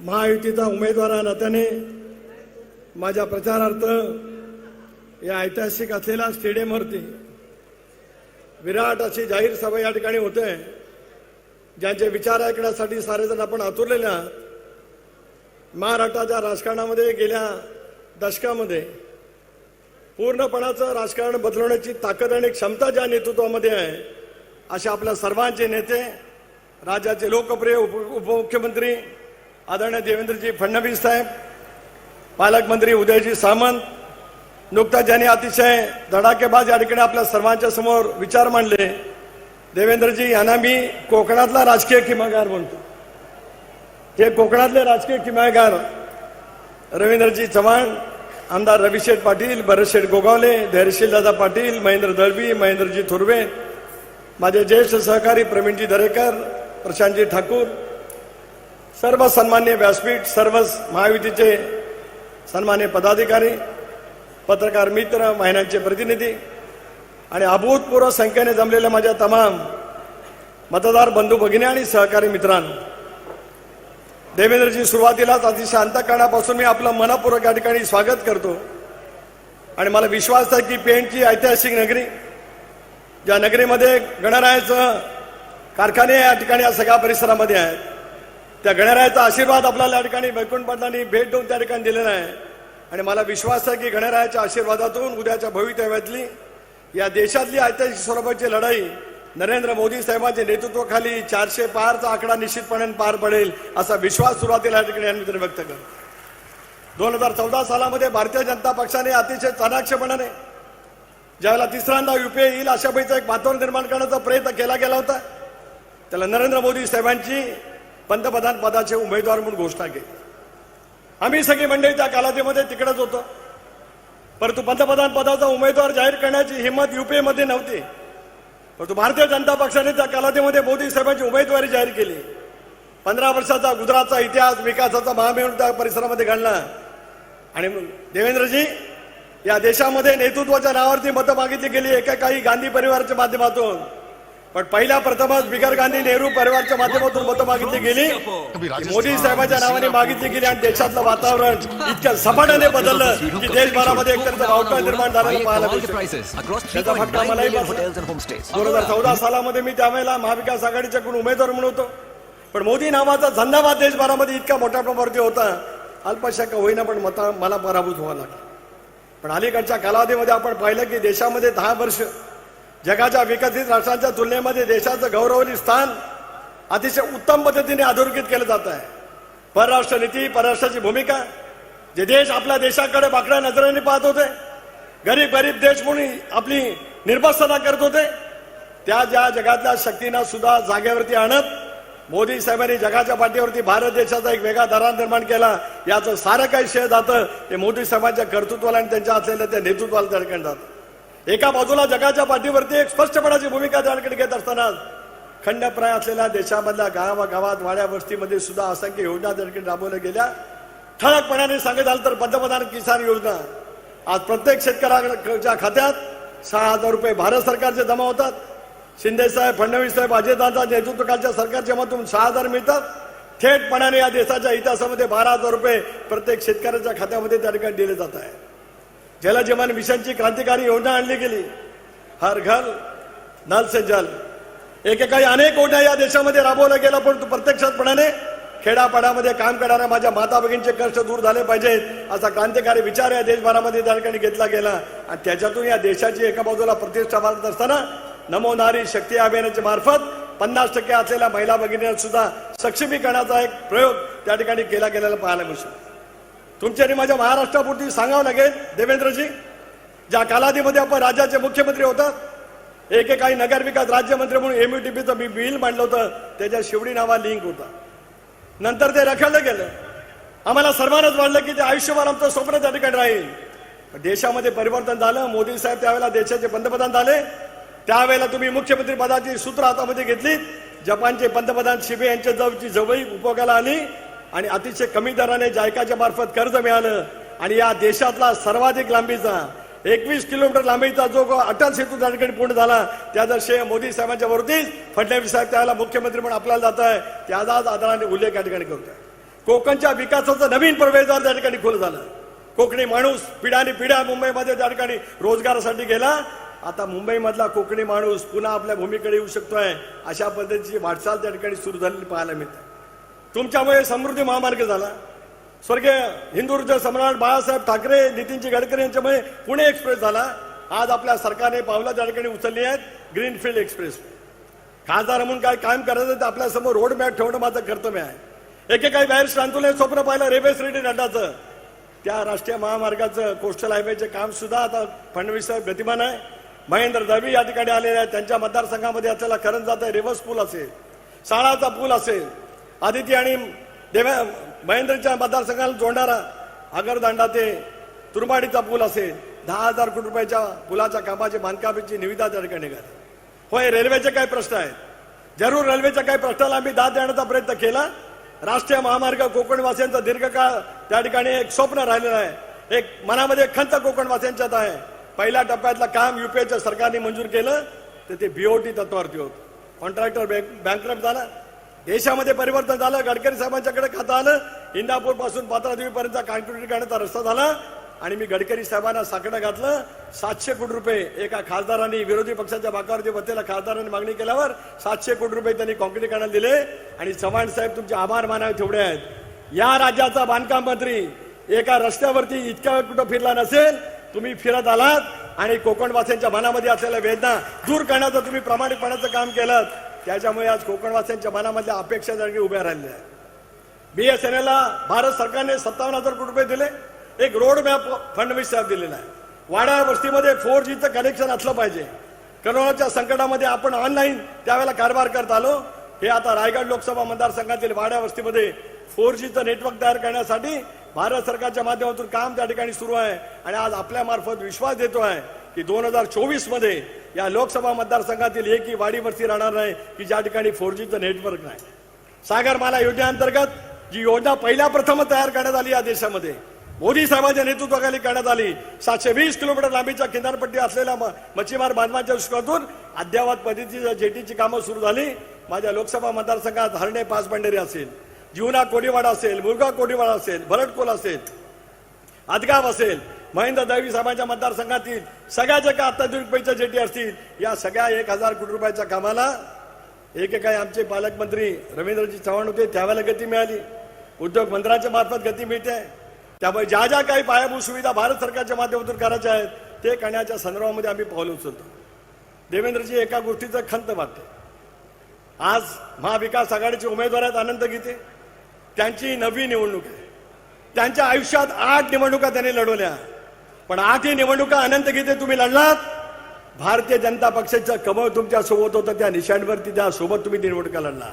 महायुतीचा उमेदवार नात्याने माझ्या प्रचारार्थ या ऐतिहासिक असलेल्या स्टेडियमवरती विराट अशी जाहीर सभा या ठिकाणी होते ज्यांचे विचार ऐकण्यासाठी सारेजण आपण आतुरलेले आहात. महाराष्ट्राच्या राजकारणामध्ये गेल्या दशकामध्ये पूर्णपणाचं राजकारण बदलवण्याची ताकद आणि क्षमता ज्या नेतृत्वामध्ये आहे अशा आपल्या सर्वांचे नेते राज्याचे लोकप्रिय उप उपमुख्यमंत्री आदरणीय देवेंद्रजी फडणवीस साहेब पालकमंत्री उदयजी सामंत नुकताच ज्यांनी अतिशय धडाकेबाज या ठिकाणी आपल्या सर्वांच्या समोर विचार मांडले देवेंद्रजी यांना मी कोकणातला राजकीय किमागार म्हणतो. हे कोकणातले राजकीय किमागार रवींद्रजी चव्हाण आमदार रविशेठ पाटील भरतशेठ गोगावले धैर्यशील दादा पाटील महेंद्र दळवी महेंद्रजी थुर्वे माझे ज्येष्ठ सहकारी प्रवीणजी दरेकर प्रशांतजी ठाकूर सर्व सन्मान्य व्यासपीठ सर्व महायुतीचे सन्मान्य पदाधिकारी पत्रकार मित्र महिलांचे प्रतिनिधी आणि अभूतपूर्व संख्येने जमलेल्या माझ्या तमाम मतदार बंधू भगिनी आणि सहकारी मित्रांनो देवेंद्रजी सुरुवातीलाच अतिशय अंतकरणापासून मी आपलं मनपूर्वक या ठिकाणी स्वागत करतो. आणि मला विश्वास आहे की पेंटची ऐतिहासिक नगरी ज्या नगरीमध्ये गणरायाचं कारखाने या ठिकाणी या सगळ्या परिसरामध्ये आहेत त्या गणरायाचा आशीर्वाद आपल्याला या ठिकाणी वैकुंठ भेट देऊन त्या ठिकाणी दिलेला आहे. आणि मला विश्वास आहे की गणरायाच्या आशीर्वादातून उद्याच्या भवितव्यातली या देशातली ऐतिहासिक स्वरूपाची लढाई नरेंद्र मोदी साहेबांच्या नेतृत्वाखाली चारशे पारचा आकडा निश्चितपणे पार पडेल असा विश्वास सुरुवातीला या ठिकाणी यांनी व्यक्त कर दोन हजार चौदा सालामध्ये भारतीय जनता पक्षाने अतिशय चाणाक्षपणाने ज्यावेळेला तिसऱ्यांदा युपीए येईल अशा पैसा एक वातावरण निर्माण करण्याचा प्रयत्न केला गेला होता त्याला नरेंद्र मोदी साहेबांची पंतप्रधान पदाचे उमेदवार म्हणून घोषणा केली. आम्ही सगळी मंडळी त्या कालावधीमध्ये तिकडेच होतो. परंतु पंतप्रधान पदाचा उमेदवार जाहीर करण्याची हिंमत युपीएमध्ये नव्हती. परंतु भारतीय जनता पक्षाने त्या कालावधीमध्ये मोदी साहेबांची उमेदवारी जाहीर केली. पंधरा वर्षाचा गुजरातचा इतिहास विकासाचा महामेळून त्या परिसरामध्ये घडला आणि देवेंद्रजी या देशामध्ये नेतृत्वाच्या नावावरती मतं मागितली गेली एका काही गांधी परिवाराच्या माध्यमातून. पण पहिल्या प्रथमच बिगर गांधी नेहरू परिवारच्या माध्यमातून मतं मागितली गेली. मोदी साहेबांच्या नावाने मागितली गेली आणि देशातलं वातावरण इतक्या झपाट्याने बदललं की देशभरामध्ये निर्माण झालेलं पाहायला त्याचा 3.9 फटका मलाही. दोन हजार चौदा सालामध्ये मी त्यावेळेला महाविकास आघाडीच्याकडून उमेदवार म्हणून होतो. पण मोदी नावाचा झंडाबाद देशभरामध्ये इतका मोठ्या प्रमाणावरती होता अल्पशा का होईना पण मता मला पराभूत व्हावं लागलं. पण अलीकडच्या कालावधीमध्ये आपण पाहिलं की देशामध्ये दहा वर्ष जगाच्या विकसित राष्ट्रांच्या तुलनेमध्ये देशाचं गौरवली स्थान अतिशय उत्तम पद्धतीने अधोरेखित केलं जात आहे. परराष्ट्र नीती परराष्ट्राची भूमिका जे देश आपल्या देशाकडे बाकड्या नजरेने पाहत होते गरीब गरीब देश म्हणून आपली निर्भत्सना करत होते त्या ज्या जगातल्या शक्तींना सुद्धा जागेवरती आणत मोदी साहेबांनी जगाच्या पाठीवरती भारत देशाचा एक वेगळा दरार निर्माण केला याचं सारं काही श्रेय जातं ते मोदी साहेबांच्या कर्तृत्वाला आणि त्यांच्या असलेल्या त्या नेतृत्वाला त्या ठिकाणी जातं. एका बाजूला जगाच्या पाठीवरती एक स्पष्टपणाची भूमिका त्या घेत असताना खंडप्राय असलेल्या देशामधल्या गावागावात वाड्या वस्तीमध्ये सुद्धा असंख्य योजना त्याकडे राबवल्या गेल्या. ठळकपणाने सांगत झालं तर पंतप्रधान किसान योजना. आज प्रत्येक शेतकऱ्याच्या खात्यात सहा हजार रुपये भारत सरकारचे जमा होतात. शिंदेसाहेब फडणवीस साहेब अजयदादा नेतृत्वाखालच्या सरकारच्या माध्यमातून सहा हजार मिळतात. थेटपणाने या देशाच्या इतिहासामध्ये बारा हजार रुपये प्रत्येक शेतकऱ्याच्या खात्यामध्ये त्या ठिकाणी दिले जात आहे जलजीवन मिशनची क्रांतिकारी योजना आणली गेली हर घर नल से जल. एकेकाळी अनेक योजना या देशामध्ये राबवल्या गेल्या पण प्रत्यक्षातपणाने खेडापाड्यामध्ये काम करणाऱ्या माझ्या माता भगिनीचे कष्ट दूर झाले पाहिजेत असा क्रांतिकारी विचार या देशभरामध्ये त्या ठिकाणी घेतला गेला. आणि त्याच्यातून या देशाची एका बाजूला प्रतिष्ठा मारत असताना नमो नारी शक्ती अभियानाच्या मार्फत पन्नास टक्के असलेल्या महिला भगिनींना सुद्धा सक्षमीकरणाचा एक प्रयोग त्या ठिकाणी केला गेलेला पाहायला मिळतो. तुमच्या आणि माझ्या महाराष्ट्रापुरती सांगावं लागेल देवेंद्रजी. ज्या कालावधीमध्ये आपण राज्याचे मुख्यमंत्री होतात एकेकाळी नगरविकास राज्यमंत्री म्हणून एमयूटीपीचं मी बिल मांडलं होतं त्याच्या शिवडी नावा लिंक होता. नंतर ते रखडलं गेलं. आम्हाला सर्वांनाच वाटलं की ते आयुष्यभर आमचं स्वप्न त्या ठिकाणी राहील. देशामध्ये परिवर्तन झालं मोदी साहेब त्यावेळेला देशाचे पंतप्रधान झाले. त्यावेळेला तुम्ही मुख्यमंत्री पदाची सूत्र हातामध्ये घेतली जपानचे पंतप्रधान शिबे यांच्या जवळची जवळ उपयोगाला आली. आणि अतिशय कमी दराने जायकाच्या मार्फत कर्ज मिळालं. आणि या देशातला सर्वाधिक लांबीचा एकवीस किलोमीटर लांबीचा जो अटल सेतू त्या ठिकाणी पूर्ण झाला त्याचा श्रेय मोदी साहेबांच्या वरतीच फडणवीस साहेब त्याला मुख्यमंत्री म्हणून आपल्याला जात आहे. त्याचाच आदराने उल्लेख या ठिकाणी करतोय कोकणच्या विकासाचं नवीन प्रवेशद्वार त्या ठिकाणी खुलं झालं. कोकणी माणूस पिढ्याने पिढ्या मुंबईमध्ये त्या ठिकाणी रोजगारासाठी गेला. आता मुंबईमधला कोकणी माणूस पुन्हा आपल्या भूमीकडे येऊ शकतोय. अशा पद्धतीची वाटचाल त्या ठिकाणी सुरू झालेली पाहायला मिळते. तुमच्यामुळे समृद्धी महामार्ग झाला. स्वर्गीय हिंदूर्ज सम्राट बाळासाहेब ठाकरे नितीनजी गडकरी यांच्यामुळे पुणे एक्सप्रेस झाला. आज आपल्या सरकारने पावलं त्या ठिकाणी उचलली आहेत ग्रीनफील्ड एक्सप्रेस. खासदार म्हणून काय काम करायचं तर आपल्यासमोर रोड मॅप ठेवणं माझं कर्तव्य आहे. एकेकाळी बाहेर शांतुले स्वप्न पाहिलं रेल्वे रेडी नड्डाचं त्या राष्ट्रीय महामार्गाचं कोस्टल हायवेचे काम सुद्धा आता फडणवीस साहेब गतिमान आहे. महेंद्र दवी या ठिकाणी आलेले आहेत. त्यांच्या मतदारसंघामध्ये आपल्याला करंजाचा आहे. रिव्हर्स पूल असेल. शाळाचा पूल असेल. आदिती आणि देवे महेंद्रच्या मतदारसंघाला जोडणारा आगरदांडा ते तुरमाडीचा पूल असेल दहा हजार कोटी रुपयाच्या पुलाच्या कामाची बांधकामाची निविदा त्या ठिकाणी निघाली. होय रेल्वेचे काय प्रश्न आहेत. जरूर रेल्वेच्या काही प्रश्नाला आम्ही दाद देण्याचा प्रयत्न केला. राष्ट्रीय महामार्ग कोकणवासियांचा दीर्घकाळ त्या ठिकाणी एक स्वप्न राहिलेलं आहे. एक मनामध्ये खंत कोकणवासियांच्यात आहे. पहिल्या टप्प्यातलं काम युपीएच्या सरकारने मंजूर केलं तर ते बीओटी तत्वावरती होतं. कॉन्ट्रॅक्टर बँकरप्ट झाला. देशामध्ये परिवर्तन झालं गडकरी साहेबांच्याकडे खातं आलं इंदापूरपासून पात्रादेवीपर्यंत कॉन्क्रीट करण्याचा रस्ता झाला आणि मी गडकरी साहेबांना साकडं घातलं. सातशे कोटी रुपये एका खासदारांनी विरोधी पक्षाच्या बाकावरती बसलेल्या खासदारांनी मागणी केल्यावर सातशे कोटी रुपये त्यांनी कॉन्क्रिटीकरणाला दिले. आणि चव्हाण साहेब तुमचे आभार मानावे तेवढे आहेत. या राज्याचा बांधकाम मंत्री एका रस्त्यावरती इतक्या वेळ कुठं फिरला नसेल तुम्ही फिरत आलात आणि कोकणवासियांच्या मनामध्ये असलेल्या वेदना दूर करण्याचं तुम्ही प्रामाणिकपणाचं काम केलं त्याच्यामुळे आज कोकणवासियांच्या मनामधल्या अपेक्षा जागी उभ्या राहिल्या आहेत. एलला भारत सरकारने सत्तावन्न हजार कोटी रुपये दिले. एक रोड मॅप फंड साहेब दिलेला आहे. वाड्या वस्तीमध्ये फोर जीचं कनेक्शन असलं पाहिजे. करोनाच्या संकटामध्ये आपण ऑनलाईन त्यावेळेला कारभार करत आलो. हे आता रायगड लोकसभा मतदारसंघातील वाड्या वस्तीमध्ये फोर जीचं नेटवर्क तयार करण्यासाठी भारत सरकारच्या माध्यमातून काम त्या ठिकाणी सुरू आहे. आणि आज आपल्यामार्फत विश्वास देतो आहे की दोन हजार चोवीसमध्ये या लोकसभा मतदारसंघातील एकही वाडी वस्ती राहणार नाही की ज्या ठिकाणी फोर जीचं नेटवर्क नाही. सागरमाला योजनेअंतर्गत जी योजना पहिल्या प्रथम तयार करण्यात आली या देशामध्ये मोदी साहेबांच्या नेतृत्वाखाली करण्यात आली. सातशे वीस किलोमीटर लांबीच्या किनारपट्टी असलेल्या मच्छीमार बांधवांच्या विश्वातून अद्यावत पद्धतीची जेटीची कामं सुरू झाली. माझ्या लोकसभा मतदारसंघात हरणे पाचबंडेरी असेल जीवना कोडीवाडा असेल मुलगा कोडीवाडा असेल भरटकोल असेल आदगाव असेल महेंद्र दळवी साहेबांच्या मतदारसंघातील सगळ्या ज्या काही अत्याधुनिक पैसे जेटी असतील या सगळ्या एक हजार कोटी रुपयाच्या कामाला एकेकाळी आमचे पालकमंत्री रवींद्रजी चव्हाण होते त्यावेळेला गती मिळाली. उद्योग मंत्र्यांच्या मार्फत गती मिळते. त्यामुळे ज्या ज्या काही पायाभूत सुविधा भारत सरकारच्या माध्यमातून करायच्या आहेत ते करण्याच्या संदर्भामध्ये आम्ही पाऊल उचलतो. देवेंद्रजी एका गोष्टीचं खंत वाटते आज महाविकास आघाडीचे उमेदवार आहेत आनंद गीते. त्यांची नवी निवडणूक आहे. त्यांच्या आयुष्यात आठ निवडणुका त्यांनी लढवल्या. पण आठही निवडणुका अनंत गीते तुम्ही लढलात. भारतीय जनता पक्षाचं कमळ तुमच्यासोबत होतं त्या निशाणवरती त्या सोबत तुम्ही निवडणुका लढला.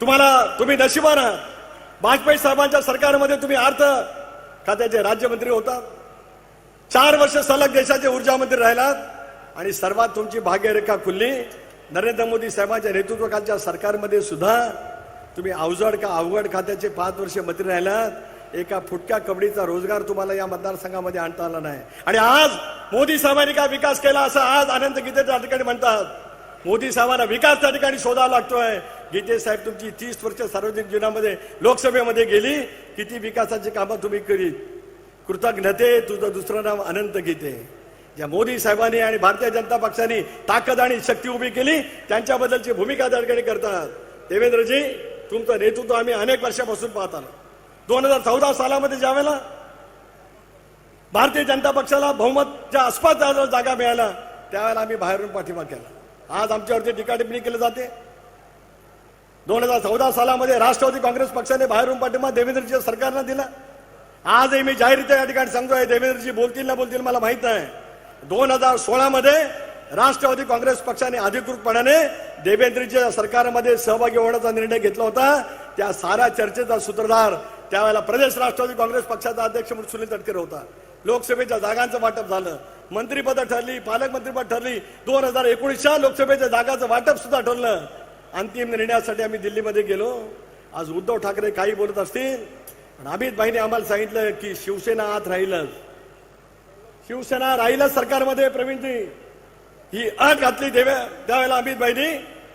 तुम्हाला तुम्ही नशिबानं वाजपेयी साहेबांच्या सरकारमध्ये तुम्ही अर्थ खात्याचे राज्यमंत्री होता. चार वर्ष सलग देशाचे ऊर्जा मंत्री राहिलात आणि सर्वात तुमची भाग्यरेखा खुलली. नरेंद्र मोदी साहेबांच्या नेतृत्वाखालच्या सरकारमध्ये सुद्धा तुम्ही अवजड का अवघड खात्याचे पाच वर्ष मंत्री राहिलात. एका फुटक्या कबडीचा रोजगार तुम्हाला या मतदारसंघामध्ये आणता आला नाही. आणि आज मोदी साहेबांनी काय विकास केला असं आज आनंद गीते त्या ठिकाणी म्हणतात. मोदी साहेबांना विकास त्या ठिकाणी शोधावा लागतोय. गीते साहेब तुमची तीस वर्ष सार्वजनिक जीवनामध्ये लोकसभेमध्ये गेली किती विकासाची कामं तुम्ही करीत. कृतज्ञते तुझं दुसरं नाव अनंत गीते. ज्या मोदी साहेबांनी आणि भारतीय जनता पक्षाने ताकद आणि शक्ती उभी केली त्यांच्याबद्दलची भूमिका त्या ठिकाणी करतात. देवेंद्रजी तुमचं नेतृत्व आम्ही अनेक वर्षापासून पाहत आलो. दोन हजार चौदा सालामध्ये ज्यावेळेला भारतीय जनता पक्षाला बहुमतच्या आसपास जागा मिळाल्या त्यावेळेला आम्ही बाहेरून पाठिंबा केला. आज आमच्यावरती टीका टिप्पणी केली जाते. दोन हजार चौदा सालामध्ये राष्ट्रवादी काँग्रेस पक्षाने बाहेरून पाठिंबा देवेंद्रजी सरकारनं दिला. आजही मी जाहीररित्या या ठिकाणी सांगतोय देवेंद्रजी बोलतील ना बोलतील मला माहीत नाही. दोन हजार सोळामध्ये राष्ट्रवादी काँग्रेस पक्षाने अधिकृतपणाने देवेंद्रजीच्या सरकारमध्ये सहभागी होण्याचा निर्णय घेतला होता. त्या साऱ्या चर्चेचा सूत्रधार त्यावेळेला प्रदेश राष्ट्रवादी काँग्रेस पक्षाचा अध्यक्ष म्हणून सुनील तटकरे होता. लोकसभेच्या जागांचं वाटप झालं. मंत्रिपद ठरली पालकमंत्रीपद ठरली. दोन हजार एकोणीसच्या लोकसभेच्या जागाचं वाटप सुद्धा ठरलं. अंतिम निर्णयासाठी आम्ही दिल्लीमध्ये गेलो. आज उद्धव ठाकरे काही बोलत असतील पण अमित भाईने आम्हाला सांगितलं की शिवसेना आत राहीलच शिवसेना राहीलच सरकारमध्ये प्रवीणजी. ही अट घातली देव्या त्यावेळेला अमित भाईनी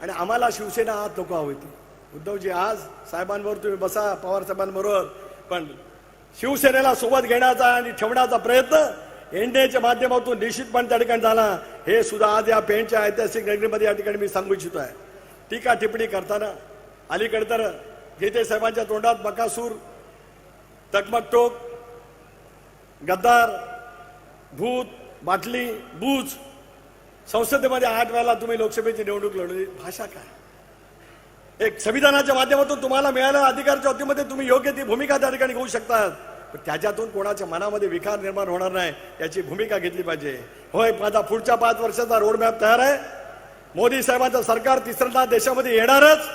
आणि आम्हाला शिवसेना आत नको हवी होती. उद्धवजी आज साहेबांवर तुम्ही बसा पवार साहेबांबरोबर. पण शिवसेनेला सोबत घेण्याचा आणि ठेवण्याचा प्रयत्न एनडीएच्या माध्यमातून निश्चितपणे त्या ठिकाणी झाला. हे सुद्धा आज या पेंटच्या ऐतिहासिक नगरीमध्ये या ठिकाणी मी सांगू इच्छितो आहे. टीका टिप्पणी करताना अलीकडे तर गीते साहेबांच्या तोंडात बकासूर टकमकटोक गद्दार भूत बाटली बूज संसदेमध्ये आठ वेळेला तुम्ही लोकसभेची निवडणूक लढवली. भाषा काय? एक संविधानाच्या माध्यमातून तुम्हाला मिळालेल्या अधिकारच्या अटीमध्ये तुम्ही योग्य ती भूमिका त्या ठिकाणी घेऊ शकतात. पण त्याच्यातून कोणाच्या मनामध्ये विकार निर्माण होणार नाही याची भूमिका घेतली पाहिजे. होय माझा पुढच्या पाच वर्षाचा रोडमॅप तयार आहे. मोदी साहेबांचं सरकार तिसऱ्यांदा देशामध्ये येणारच.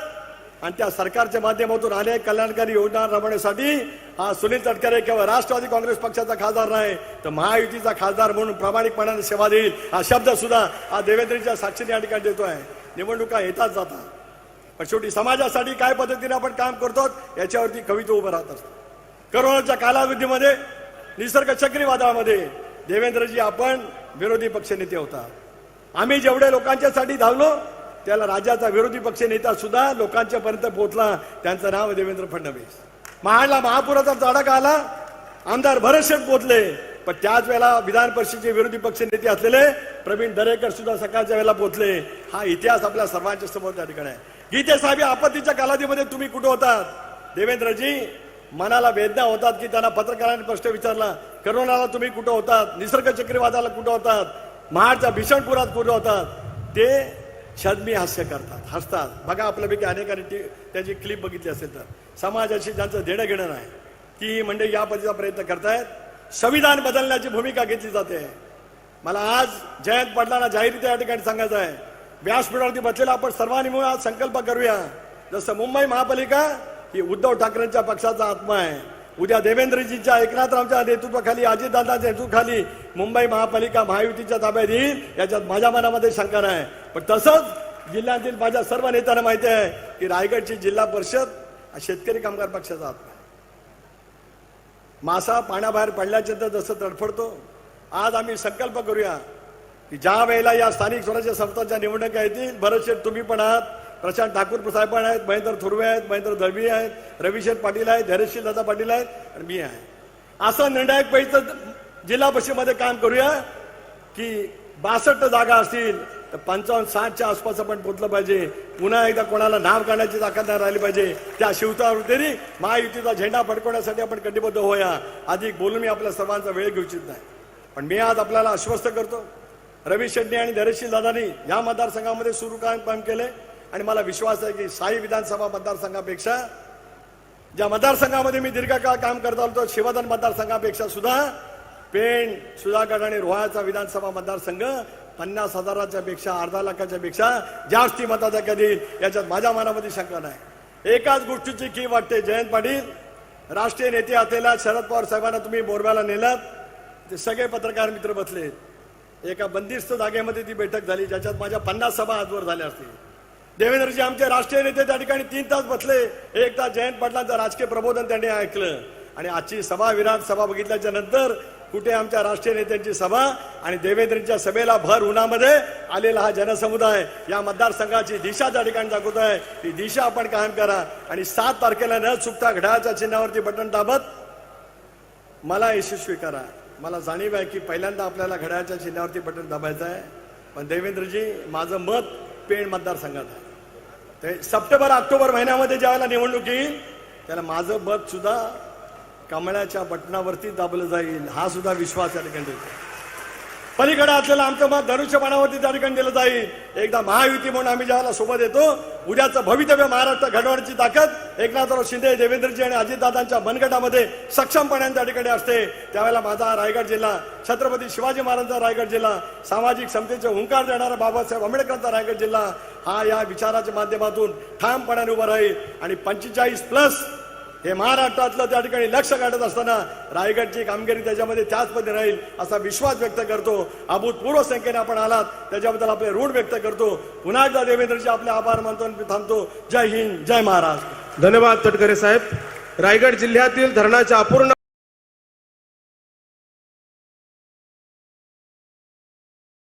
आणि त्या सरकारच्या माध्यमातून अनेक कल्याणकारी योजना राबवण्यासाठी हा सुनील तटकरे केवळ राष्ट्रवादी काँग्रेस पक्षाचा खासदार नाही तर महायुतीचा खासदार म्हणून प्रामाणिकपणाने सेवा देईल हा शब्द सुद्धा हा देवेंद्रीच्या साक्षीने या ठिकाणी आहे निवडणुका येतात जातात. पण शेवटी समाजासाठी काय पद्धतीने आपण काम करतो याच्यावरती कविता उभं राहत असतं करोनाच्या कालावधीमध्ये निसर्ग चक्रीवादळामध्ये देवेंद्रजी आपण विरोधी पक्षनेते होता. आम्ही जेवढे लोकांच्यासाठी धावलो त्याला राज्याचा विरोधी पक्ष नेता सुद्धा लोकांच्या पर्यंत पोहोचला. त्यांचं नाव देवेंद्र फडणवीस. महाडला महापुराचा तडाखा आला. आमदार भरतशेठ पोहोचले. पण त्याच वेळेला विधान परिषदेचे विरोधी पक्ष नेते असलेले प्रवीण दरेकर सुद्धा सकाळच्या वेळेला पोहोचले. हा इतिहास आपल्या सर्वांच्या समोर त्या ठिकाणी आहे. गीते साहेब या आपत्तीच्या कालावधीमध्ये तुम्ही कुठे होतात? देवेंद्रजी मनाला वेदना होतात की त्यांना पत्रकारांनी प्रश्न विचारला करोनाला तुम्ही कुठं होतात? निसर्ग चक्रीवादाला कुठं होतात? महाडच्या भीषण पुरात कुठं होतात? ते छदमी हास्य करतात हसतात. बघा आपल्यापैकी अनेकांनी ती त्याची क्लिप बघितली असेल तर. समाजाशी ज्यांचं देणं घेणं नाही ती म्हणजे या पद्धतीचा प्रयत्न करतायत. संविधान बदलण्याची भूमिका घेतली जाते. मला आज जयंत पाटलांना जाहीर त्या ठिकाणी सांगायचं आहे. व्यासपीठावरती बसलेला आपण सर्वांनी मिळून आज संकल्प करूया. जसं मुंबई महापालिका ही उद्धव ठाकरेंच्या पक्षाचा आत्मा आहे. उद्या देवेंद्रजींच्या एकनाथरावच्या नेतृत्वाखाली अजितदादाच्या नेतृत्वाखाली मुंबई महापालिका महायुतीच्या ताब्यात येईल याच्यात माझ्या मनामध्ये शंका नाही. पण तसंच जिल्ह्यातील माझ्या सर्व नेत्यांना माहिती आहे की रायगडची जिल्हा परिषद हा शेतकरी कामगार पक्षाचा आत्मा आहे. मासा पाण्याबाहेर पडल्याच्या तर जसं तडफडतो आज आम्ही संकल्प करूया की ज्या वेळेला या स्थानिक स्वराज्य संस्थांच्या निवडणुका येतील बरेचसे तुम्ही पण आहात प्रशांत ठाकूर साहेब पण आहेत महेंद्र थुर्वे आहेत महेंद्र दळवी आहेत रविशेर पाटील आहेत धैर्यशील दादा पाटील आहेत आणि मी आहे. असं निर्णायक पैसे जिल्हा परिषदेमध्ये काम करूया की बासष्ट जागा असतील तर पंचावन्न साठच्या आसपास आपण पोचलं पाहिजे. पुन्हा एकदा कोणाला नाव काढण्याची ताकद नाही राहिली पाहिजे. त्या शिवतावृत्तीने महायुतीचा झेंडा फडकवण्यासाठी आपण कटिबद्ध होऊया. अधिक बोलून मी आपल्या सर्वांचा वेळ घेऊ इच्छित नाही. पण मी आज आपल्याला आश्वस्त करतो रवी शेट्टी आणि धैर्यशील दादानी या मतदारसंघामध्ये सुरू काम केले. आणि मला विश्वास आहे की साई विधानसभा मतदारसंघापेक्षा ज्या मतदारसंघामध्ये मी दीर्घकाळ काम करत आलो शिवाधन मतदारसंघापेक्षा सुद्धा पेण सुधागड आणि रोहाचा विधानसभा मतदारसंघ पन्नास हजाराच्या पेक्षा अर्धा लाखाच्या पेक्षा जास्ती मताधिक्य देईल याच्यात माझ्या मनामध्ये शंका नाही. एकाच गोष्टीची की वाटते जयंत पाटील राष्ट्रीय नेते असलेल्या शरद पवार साहेबांना तुम्ही बोरव्याला नेलात ते सगळे पत्रकार मित्र बसले एका बंदिस्त जागेमध्ये ती बैठक झाली ज्याच्यात माझ्या पन्नास सभा आजवर झाल्या असतील. देवेंद्रजी आमचे राष्ट्रीय नेते त्या ठिकाणी तीन तास बसले. एक तास जयंत पाटलांचं राजकीय प्रबोधन त्यांनी ऐकलं. आणि आजची सभा विराट सभा बघितल्याच्या नंतर कुठे आमच्या राष्ट्रीय नेत्यांची सभा आणि देवेंद्रच्या सभेला भर उन्हामध्ये आलेला हा जनसमुदाय या मतदारसंघाची दिशा त्या ठिकाणी दाखवत आहे. ती दिशा आपण कायम करा. आणि सात तारखेला न चुकता घड्याळाच्या चिन्हावरती बटन दाबत मला यशस्वी करा. मला जाणीव आहे की पहिल्यांदा आपल्याला घड्याळाच्या चिन्हावरती बटन दाबायचं आहे. पण देवेंद्रजी माझं मत पेण मतदारसंघात आहे. ते सप्टेंबर ऑक्टोबर महिन्यामध्ये ज्यावेळेला निवडणूक येईल त्याला माझं मत सुद्धा कमळाच्या बटनावरती दाबलं जाईल हा सुद्धा विश्वास या ठिकाणी पलीकडे असलेलं आमचं मत धनुष्यबाणावरती त्या ठिकाणी दिलं जाईल. एकदा महायुती म्हणून आम्ही ज्यावेळेला सोबत येतो उद्याचं भवितव्य महाराष्ट्र घडवण्याची ताकद एकनाथराव शिंदे देवेंद्रजी आणि अजितदादांच्या मनगटामध्ये सक्षमपणे त्या ठिकाणी असते. त्यावेळेला माझा रायगड जिल्हा छत्रपती शिवाजी महाराजांचा रायगड जिल्हा सामाजिक समतेचे हुंकार देणारा बाबासाहेब आंबेडकरांचा रायगड जिल्हा हा या विचाराच्या माध्यमातून ठामपणाने उभा राहील. आणि पंचेचाळीस प्लस हे महाराष्ट्रातलं त्या ठिकाणी लक्ष काढत असताना रायगडची कामगिरी त्याच्यामध्ये त्याच पद्धती राहील असा विश्वास व्यक्त करतो. अभूतपूर्व संख्येने आपण आलात त्याच्याबद्दल आपले ऋण व्यक्त करतो. पुन्हा एकदा देवेंद्रजी आपले आभार मानतो आणि थांबतो. जय हिंद जय महाराष्ट्र. धन्यवाद तटकरे साहेब. रायगड जिल्ह्यातील धरणाच्या अपूर्ण